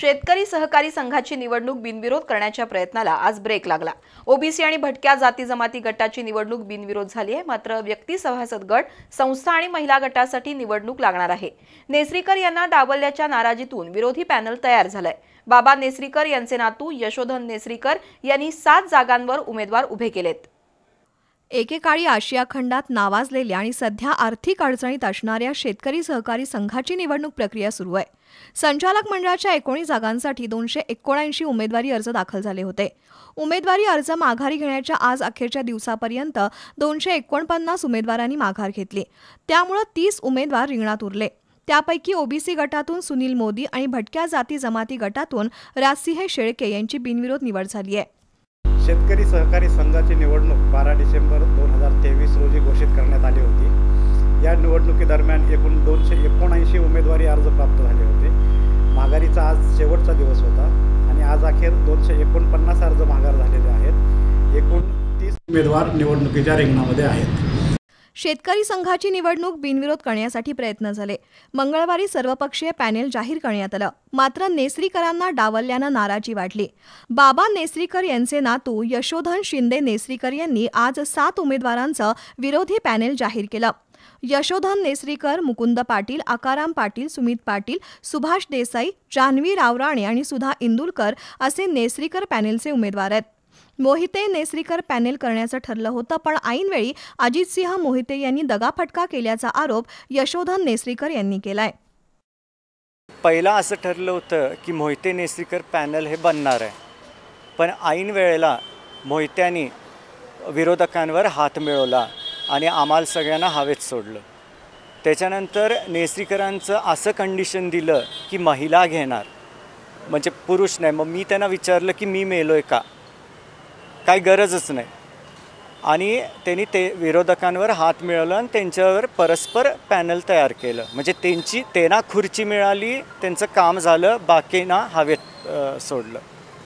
शेतकरी सहकारी संघाची निवडणूक बिनविरोध करण्याच्या प्रयत्नाला आज ब्रेक लागला. ओबीसी आणि भटक्या जाती जमाती गटाची निवडणूक बिनविरोध झाली आहे. मात्र व्यक्ती सभासद गट संस्था आणि महिला गटासाठी निवडणूक लागणार आहे. नेसरीकर यांना डावलल्याच्या नाराजीतून विरोधी पॅनल तयार झालाय. बाबा नेसरीकर यांचे नातू यशोधन नेसरीकर यांनी सात जागांवर उमेदवार उभे केलेत. एकेकाळी आशिया खंडात नावाजलेल्या आणि सध्या आर्थिक अडचणीत असणाऱ्या शेतकरी सहकारी संघाची निवडणूक प्रक्रिया सुरू आहे. संचालक मंडळाच्या एकोणीस जागांसाठी दोनशे एकोणऐंशी उमेदवारी अर्ज दाखल झाले होते. उमेदवारी अर्ज माघारी घेण्याच्या आज अखेरच्या दिवसापर्यंत दोनशे एकोणपन्नास उमेदवारांनी माघार घेतली. त्यामुळं तीस उमेदवार रिंगणात उरले. त्यापैकी ओबीसी गटातून सुनील मोदी आणि भटक्या जाती जमाती गटातून राजसिंह शेळके यांची बिनविरोध निवड झाली आहे. शेतकरी सहकारी संघाची निवडणूक बारा डिसेंबर दोन हजार तेवीस रोजी घोषित करण्यात आली होती. या निवडणुकीदरम्यान एकूण दोनशे एकोणऐंशी उमेदवारी अर्ज प्राप्त झाले होते. माघारीचा आज शेवटचा दिवस होता आणि आज अखेर दोनशे एकोणपन्नास अर्ज माघार झालेले आहेत. एकूण तीस उमेदवार निवडणुकीच्या रिंगणामध्ये आहेत. शेतकरी संघाची निवडणूक बिनविरोध करण्यासाठी प्रयत्न झाले. मंगळवारी सर्वपक्षीय पॅनेल जाहीर करण्यात आलं. मात्र नेसरीकरांना डावलल्यानं नाराजी वाढली. बाबा नेसरीकर यांचे नातू यशोधन शिंदे नेसरीकर यांनी आज सात उमेदवारांचं विरोधी पॅनेल जाहीर केलं. यशोधन नेसरीकर मुकुंद पाटील आकाराम पाटील सुमित पाटील सुभाष देसाई जान्हवी रावराणे आणि सुधा इंदुलकर असे नेसरीकर पॅनेलचे उमेदवार आहेत. मोहिते नेसरीकर पॅनेल करण्याचं ठरलं होतं पण ऐनवेळी अजितसिंह मोहिते यांनी दगाफटका केल्याचा आरोप यशोधन नेसरीकर यांनी केलाय. पहिला असं ठरलं होतं की मोहिते नेसरीकर पॅनल हे बनणार आहे. पण ऐन वेळेला मोहित्यांनी विरोधकांवर हात मिळवला आणि आम्हाला सगळ्यांना हवेत सोडलं. त्याच्यानंतर नेसरीकरांचं असं कंडिशन दिलं की महिला घेणार. म्हणजे पुरुष नाही. मग मी त्यांना विचारलं की मी मेलो आहे का? काही गरजच नाही. आणि त्यांनी ते विरोधकांवर हात मिळवलं आणि त्यांच्यावर परस्पर पॅनल तयार केलं. म्हणजे त्यांची त्यांना खुर्ची मिळाली त्यांचं काम झालं बाकींना हवेत सोडलं.